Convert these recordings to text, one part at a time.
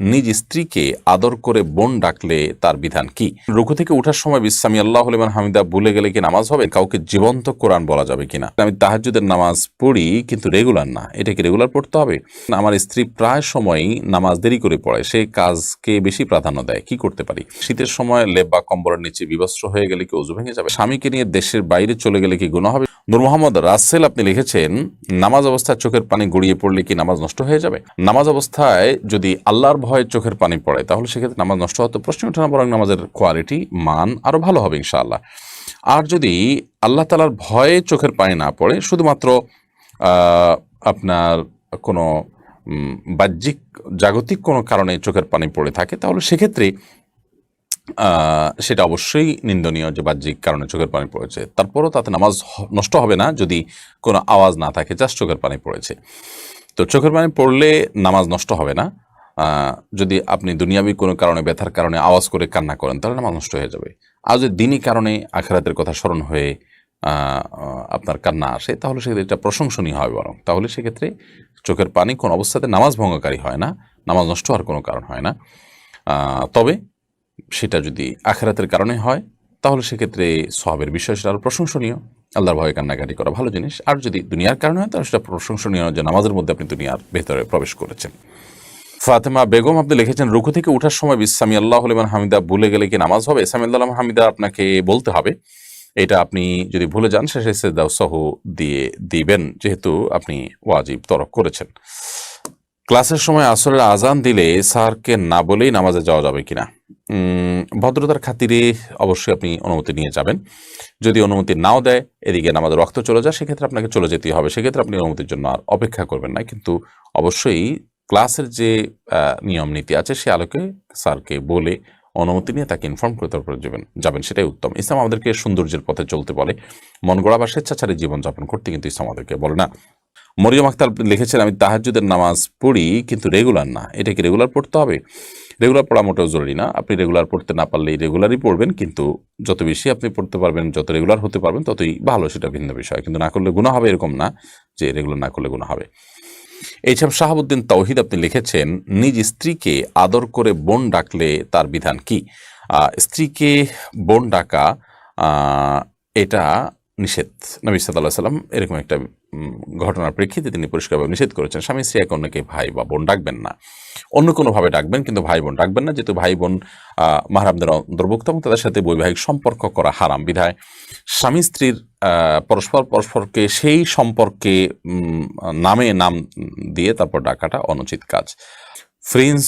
নিজ স্ত্রীকে আদর করে বোন ডাকলে তার বিধান কি? রুকু থেকে উঠার সময় বিশ্বামী আল্লাহ হলিমান হামিদা ভুলে গেলে কি নামাজ হবে? কাউকে জীবন্ত কোরআন বলা যাবে কিনা? আমি তাহাজুদের নামাজ পড়ি, কিন্তু রেগুলার না। এটা কি রেগুলার পড়তে হবে? আমার স্ত্রী প্রায় সময়ই নামাজ দেরি করে পড়ে সে কাজকে বেশি প্রাধান্য দেয়। কি করতে পারি? শীতের সময় লেপ বা কম্বলের নিচে বিবস্ত্র হয়ে গেলে কি অজু ভেঙে যাবে? স্বামীকে নিয়ে দেশের বাইরে চলে গেলে কি গুণ হবে? নূর মোহাম্মদ রাসেল আপনি লিখেছেন, নামাজ অবস্থায় চোখের পানি গড়িয়ে পড়লে কি নামাজ নষ্ট হয়ে যাবে? নামাজ অবস্থায় যদি আল্লাহর ভয়ে চোখের পানি পড়ে, তাহলে সেক্ষেত্রে নামাজ নষ্ট হতো প্রশ্ন ওঠে না, বরং নামাজের কোয়ালিটি মান আরও ভালো হবে ইনশাআল্লাহ। আর যদি আল্লাহ তালার ভয়ে চোখের পানি না পড়ে, শুধুমাত্র আপনার কোনো বাহ্যিক, জাগতিক কোনো কারণে চোখের পানি পড়ে থাকে, তাহলে সেক্ষেত্রে সেটা অবশ্যই নিন্দনীয় যে বাহ্যিক কারণে চোখের পানি পড়েছে। তারপরও তাতে নামাজ নষ্ট হবে না, যদি কোনো আওয়াজ না থাকে, জাস্ট চোখের পানি পড়েছে। তো চোখের পানি পড়লে নামাজ নষ্ট হবে না যদি আপনি দুনিয়াবি কোনো কারণে ব্যথার কারণে আওয়াজ করে কান্না করেন, তাহলে নামাজ নষ্ট হয়ে যাবে। আর যদি দিনই কারণে আখেরাতের কথা স্মরণ হয়ে আপনার কান্না আসে, তাহলে সেক্ষেত্রে এটা প্রশংসনীয় হয় বরং। তাহলে সেক্ষেত্রে চোখের পানি কোনো অবস্থাতে নামাজ ভঙ্গকারী হয় না, নামাজ নষ্ট হওয়ার কোনো কারণ হয় না। তবে সেটা যদি আখেরাতের কারণে হয়, তাহলে সেক্ষেত্রে সবের বিষয় সেটা আরও প্রশংসনীয়। আল্লাহর ভয়ে কান্নাকাটি করা ভালো জিনিস। আর যদি দুনিয়ার কারণে হয়, তাহলে সেটা প্রশংসনীয় যে নামাজের মধ্যে আপনি দুনিয়ার ভেতরে প্রবেশ করেছেন। ফাতেমা বেগম, আপনি লিখেছেন, রুকু থেকে ওঠার সময় বিসামি আল্লাহ আলিমান হামিদা, ভুলে গেলে কি নামাজ হবে? সামি আল্লাহ হামিদা আপনাকে বলতে হবে। এটা আপনি যদি ভুলে যান শেষে সেদাও সহ দিয়ে দিবেন, যেহেতু আপনি ওয়াজিব তরক করেছেন। ক্লাসের সময় আসরের আজান দিলে স্যারকে না বলেই নামাজে যাওয়া যাবে কিনা? ভদ্রতার খাতিরে অবশ্যই আপনি অনুমতি নিয়ে যাবেন। যদি অনুমতি নাও দেয়, এদিকে নামাজ রক্ত চলে যায়, সেক্ষেত্রে আপনাকে চলে যেতেই হবে। সেক্ষেত্রে আপনি অনুমতির জন্য আর অপেক্ষা করবেন না। কিন্তু অবশ্যই ক্লাসের যে নিয়ম নীতি আছে, সে আলোকে স্যারকে বলে অনুমতি নিয়ে তাকে ইনফর্ম করে তারপরে যাবেন যাবেন, সেটাই উত্তম। ইসলাম আমাদেরকে সৌন্দর্যের পথে চলতে বলে। মন গড়া বা স্বেচ্ছাচারী জীবনযাপন করতে কিন্তু ইসলাম আমাদেরকে বলে না। মরিয়ম আক্তার লিখেছেন, আমি তাহাজুদের নামাজ পড়ি, কিন্তু রেগুলার না। এটা কি রেগুলার পড়তে হবে? রেগুলার পড়া মোটেও জরুরি না। আপনি রেগুলার পড়তে না পারলে রেগুলারই পড়বেন, কিন্তু যত বেশি আপনি পড়তে পারবেন, যত রেগুলার হতে পারবেন, ততই ভালো, সেটা ভিন্ন বিষয়। কিন্তু না করলে গুণা হবে এরকম না যে, রেগুলার না করলে গুণা হবে। এইসব শাহাবুদ্দিন তৌহিদ আপনি লিখেছেন, নিজ স্ত্রীকে আদর করে বোন ডাকলে তার বিধান কি? স্ত্রীকে বোন ডাকা এটা নিষেধ। নবী সাল্লাহ সাল্লাম এরকম একটা ঘটনার প্রেক্ষিতে তিনি পরিষ্কারভাবে নিষেধ করেছেন, স্বামী স্ত্রী এক অন্যকে ভাই বা বোন ডাকবেন না। অন্য কোনোভাবে ডাকবেন, কিন্তু ভাই বোন ডাকবেন না, যেহেতু ভাই বোন মাহরামদের অন্তর্ভুক্ত এবং তাদের সাথে বৈবাহিক সম্পর্ক করা হারাম বিধায় স্বামী স্ত্রীর পরস্পর, পরস্পরকে সেই সম্পর্কে নামে নাম দিয়ে তারপর ডাকাটা অনুচিত কাজ। ফ্রিন্স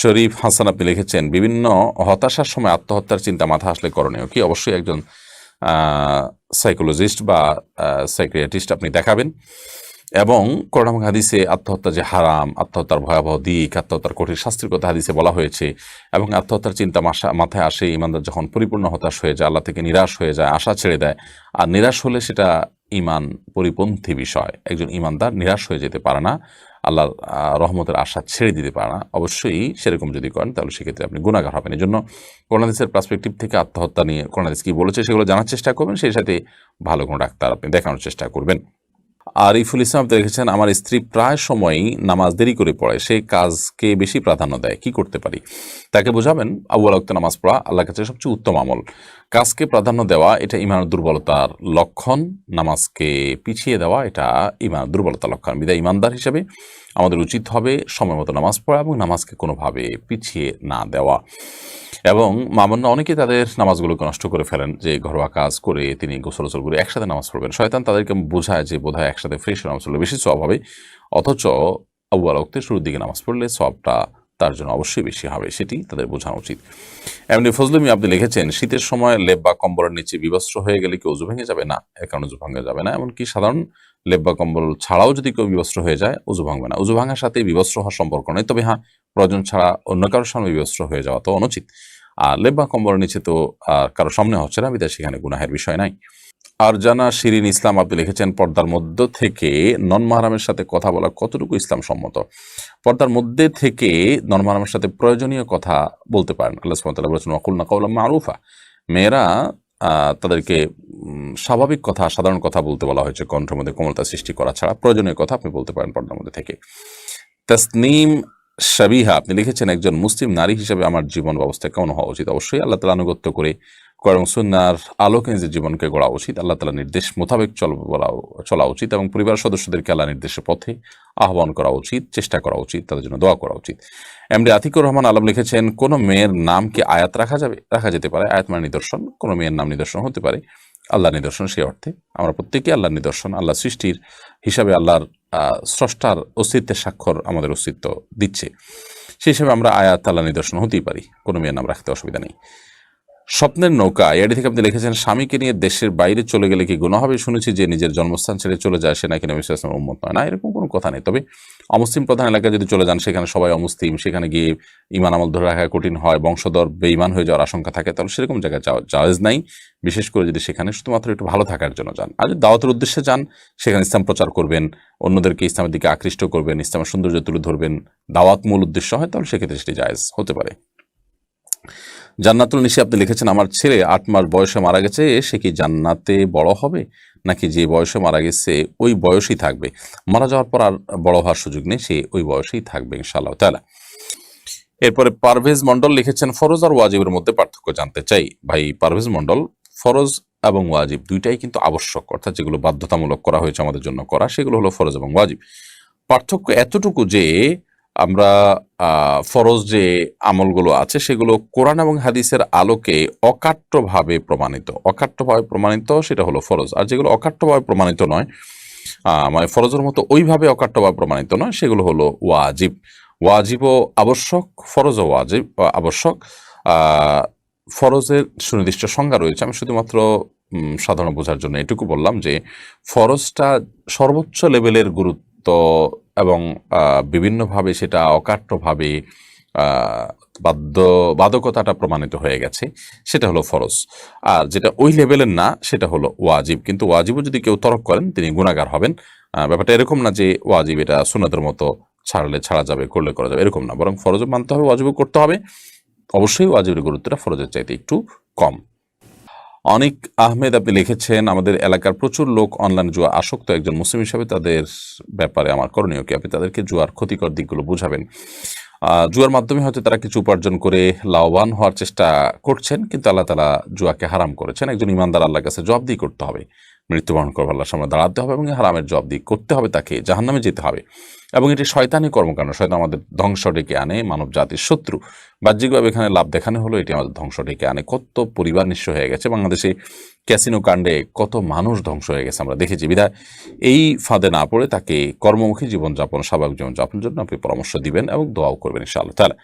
শরীফ হাসান আপনি লিখেছেন, বিভিন্ন হতাশার সময় আত্মহত্যার চিন্তা মাথা আসলে করণীয় কি? অবশ্যই একজন সাইকোলজিস্ট বা সাইক্রিয়াটিস্ট আপনি দেখাবেন। এবং কোরআন এবং হাদিসে আত্মহত্যা যে হারাম, আত্মহত্যার ভয়াবহ দিক, আত্মহত্যার কঠিন শাস্তির কথা হাদিসে বলা হয়েছে এবং আত্মহত্যার চিন্তা মাথায় আসে ইমানদার যখন পরিপূর্ণ হতাশ হয়ে যায়, আল্লাহ থেকে নিরাশ হয়ে যায়, আশা ছেড়ে দেয়। আর নিরাশ হলে সেটা ইমান পরিপন্থী বিষয়। একজন ইমানদার নিরাশ হয়ে যেতে পারে না। আল্লাহর রহমতের আশা ছেড়ে দিতে পারে না। অবশ্যই সেরকম যদি করেন, তাহলে সেক্ষেত্রে আপনি গুণাগার হবেন। এই জন্য কোনাদেশের পার্সপেক্টিভ থেকে আত্মহত্যা নিয়ে কোনাদেশ কী বলেছে সেগুলো জানার চেষ্টা করবেন। সেই সাথে ভালো কোনো ডাক্তার আপনি দেখানোর চেষ্টা করবেন। আরিফুল ইসলাম আপনি আমার স্ত্রী প্রায় সময়ই নামাজ দেরি করে পড়ে সে কাজকে বেশি প্রাধান্য দেয়, কি করতে পারি? তাকে বোঝাবেন আউ্বাল অক্ত নামাজ পড়া আল্লাহ কাছে সবচেয়ে উত্তম আমল। কাজকে প্রাধান্য দেওয়া, এটা ইমান দুর্বলতার লক্ষণ। নামাজকে পিছিয়ে দেওয়া, এটা ইমান দুর্বলতার লক্ষণ। বিদায় ইমানদার হিসেবে। আমাদের উচিত হবে সময় মতো নামাজ পড়া এবং নামাজকে কোনোভাবে পিছিয়ে না দেওয়া। এবং মামান্য অনেকে তাদের নামাজগুলোকে নষ্ট করে ফেলেন, যে ঘরোয়া কাজ করে তিনি গোসল করে একসাথে নামাজ পড়বেন। শয়তান তাদেরকে বোঝায় যে বোধহয় একসাথে ফ্রেশ নামাজ পড়লে বেশি সব হবে। অথচ আউ্বাল অক্তে শুরুর দিকে নামাজ পড়লে সবটা তার জন্য অবশ্যই বেশি হবে, সেটি তাদের বোঝানো উচিত। এমনি ফজলুমি আপনি লিখেছেন, শীতের সময় লেপ বা কম্বলের নিচে বিবস্ত্র হয়ে গেলে কি উজু ভেঙে যাবে? না এ কারণে উজু ভাঙা যাবে না। এমনকি সাধারণ লেপ বা কম্বল ছাড়াও যদি কেউ বিবস্ত্র হয়ে যায়, উজু ভাঙবে না। উজু ভাঙার সাথে বিবস্ত্র হওয়ার সম্পর্ক নেই। তবে হ্যাঁ প্রয়োজন ছাড়া অন্য কারোর সামনে বিবস্ত্র হয়ে যাওয়া তো অনুচিত। আর লেপ বা কম্বলের নিচে তো আর কারও সামনে হচ্ছে না, বিদায় সেখানে গুনাহের বিষয় নাই। আর জানা শিরিন ইসলাম আপনি লিখেছেন, পর্দার মধ্য থেকে নন মাহারামের সাথে কথা বলা কতটুকু ইসলাম সম্মত? পর্দার মধ্যে থেকে নন মাহারামের সাথে প্রয়োজনীয় কথা বলতে পারেন। আল্লাহ সুবহানাহু বলেছেন মারুফা মেয়েরা তাদেরকে স্বাভাবিক কথা, সাধারণ কথা বলতে বলা হয়েছে। কণ্ঠের মধ্যে কোমলতা সৃষ্টি করা ছাড়া প্রয়োজনীয় কথা আপনি বলতে পারেন পর্দার মধ্যে থেকে। তাসনিম সাবিহা আপনি লিখেছেন, একজন মুসলিম নারী হিসেবে আমার জীবন ব্যবস্থা কেমন হওয়া উচিত? অবশ্যই আল্লাহ তালা আনুগত্য করে কোরআন সুন্নার আলোকে নিজের জীবনকে গড়া উচিত। আল্লাহ তালা নির্দেশ মোতাবেক চল বলা চলা উচিত এবং পরিবার সদস্যদেরকে আল্লাহ নির্দেশের পথে আহ্বান করা উচিত, চেষ্টা করা উচিত, তাদের জন্য দোয়া করা উচিত। এমডি আতিকুর রহমান আলম লিখেছেন, কোনো মেয়ের নাম কি আয়াত রাখা যাবে রাখা যেতে পারে? আয়াত মানে নিদর্শন, কোনো মেয়ের নাম নিদর্শন হতে পারে। আল্লাহ নিদর্শন সেই অর্থে। আমরা প্রত্যেকে আল্লাহ নিদর্শন আল্লাহ সৃষ্টির হিসাবে আল্লাহর স্রষ্টার অস্তিত্বের স্বাক্ষর আমাদের অস্তিত্ব দিচ্ছে। সেই হিসাবে আমরা আয়াত আল্লাহ নিদর্শন হতেই পারি। কোনো মেয়ের নাম রাখতে অসুবিধা নেই। স্বপ্নের নৌকা। এটি থেকে আপনি লিখেছেন, স্বামীকে নিয়ে দেশের বাইরে চলে গেলে কি গুণ হবে? শুনেছি যে নিজের জন্মস্থান ছেড়ে চলে যায় সে নাকি নবী সাল্লাল্লাহু উম্মত নয়। না, এরকম কোনো কথা নেই। তবে অমুসলিম প্রধান এলাকায় যদি চলে যান, সেখানে সবাই অমুসলিম। সেখানে গিয়ে ইমান আমল ধরে রাখা কঠিন হয়, বংশধর বেঈমান হয়ে যাওয়ার আশঙ্কা থাকে, তাহলে সেরকম জায়গায় যাওয়া জায়েজ নাই। বিশেষ করে যদি সেখানে শুধুমাত্র একটু ভালো থাকার জন্য যান। আর যদি দাওয়াতের উদ্দেশ্যে যান, সেখানে ইসলাম প্রচার করবেন, অন্যদেরকে ইসলামের দিকে আকৃষ্ট করবেন, ইসলামের সৌন্দর্য তুলে ধরবেন, দাওয়াত মূল উদ্দেশ্য হয়, তাহলে সেক্ষেত্রে সেটি জায়েজ হতে পারে। জান্নাতুল নিশি আপনি লিখেছেন, আমার ছেলে আট মাস বয়সে মারা গেছে, সে কি জান্নাতে বড় হবে? নাকি যে বয়সে মারা গেছে, ওই বয়সেই থাকবে? মারা যাওয়ার পর আর বড় হওয়ার সুযোগ নেই, সে ওই বয়সেই থাকবে, ইনশাআল্লাহ তাআলা। এরপরে পারভেজ মন্ডল লিখেছেন, ফরজ আর ওয়াজিবের মধ্যে পার্থক্য জানতে চাই। ভাই, পারভেজ মন্ডল ফরজ এবং ওয়াজিব দুইটাই কিন্তু আবশ্যক, অর্থাৎ যেগুলো বাধ্যতামূলক করা হয়েছে আমাদের জন্য করা, সেগুলো হলো ফরজ এবং ওয়াজিব। পার্থক্য এতটুকু যে আমরা ফরজ যে আমলগুলো আছে সেগুলো কোরআন এবং হাদিসের আলোকে অকাট্যভাবে প্রমাণিত। অকাট্যভাবে প্রমাণিত সেটা হলো ফরজ। আর যেগুলো অকাট্যভাবে প্রমাণিত নয় মানে ফরজের মতো ওইভাবে অকাট্যভাবে প্রমাণিত নয়, সেগুলো হলো ওয়াজিব। ওয়াজিবও আবশ্যক, ফরজও ওয়াজিব আবশ্যক। ফরজের সুনির্দিষ্ট সংজ্ঞা রয়েছে। আমি শুধুমাত্র সাধারণ বোঝার জন্য এটুকু বললাম যে, ফরজটা সর্বোচ্চ লেভেলের গুরুত্ব এবং বিভিন্নভাবে সেটা অকাট্যভাবে আহ, বাধ্য বাধকতাটা প্রমাণিত হয়ে গেছে। সেটা হলো ফরজ। আর যেটা ওই লেভেলের না সেটা হলো ওয়াজিব। কিন্তু ওয়াজিবও যদি কেউ তরক করেন তিনি গুণাগার হবেন। ব্যাপারটা এরকম না যে ওয়াজিব এটা সুন্নাতের মতো ছাড়লে ছাড়া যাবে করলে করা যাবে এরকম না। বরং ফরজও মানতে হবে ওয়াজিবও করতে হবে। অবশ্যই ওয়াজিবের গুরুত্বটা ফরজের চাইতে একটু কম। অনেক আহমেদ আপনি লিখেছেন, আমাদের এলাকার প্রচুর লোক অনলাইন জুয়া আসক্ত। একজন মুসলিম হিসাবে তাদের ব্যাপারে আমার করণীয় কি? আপনি তাদেরকে জুয়ার ক্ষতিকর দিকগুলো বুঝাবেন। জুয়ার মাধ্যমে হয়তো তারা কিছু উপার্জন করে লাভবান হওয়ার চেষ্টা করছেন, কিন্তু আল্লাহ তালা জুয়াকে হারাম করেছেন। একজন ইমানদার আল্লাহর কাছে জবাবদিহি করতে হবে। মৃত্যুবরণ করবে, আল্লাহর সামনে দাঁড়াতে হবে এবং হারামের জব দিয়ে করতে হবে তাকে, জাহান্নামে যেতে হবে। এবং এটি শয়তানি কর্মকাণ্ড, শয়তান আমাদের ধ্বংস ডেকে আনে মানব জাতির শত্রু। বাহ্যিকভাবে এখানে লাভ দেখানো হলো, এটি আমাদের ধ্বংস ডেকে আনে। কত পরিবার নিঃস্ব হয়ে গেছে বাংলাদেশে। ক্যাসিনো কাণ্ডে কত মানুষ ধ্বংস হয়ে গেছে, আমরা দেখেছি। বিধায় এই ফাঁদে না পড়ে তাকে কর্মমুখী জীবনযাপন, স্বাভাবিক জীবনযাপনের জন্য আপনি পরামর্শ দিবেন এবং দোয়াও করবেন ইনশাআল্লাহ। তাহলে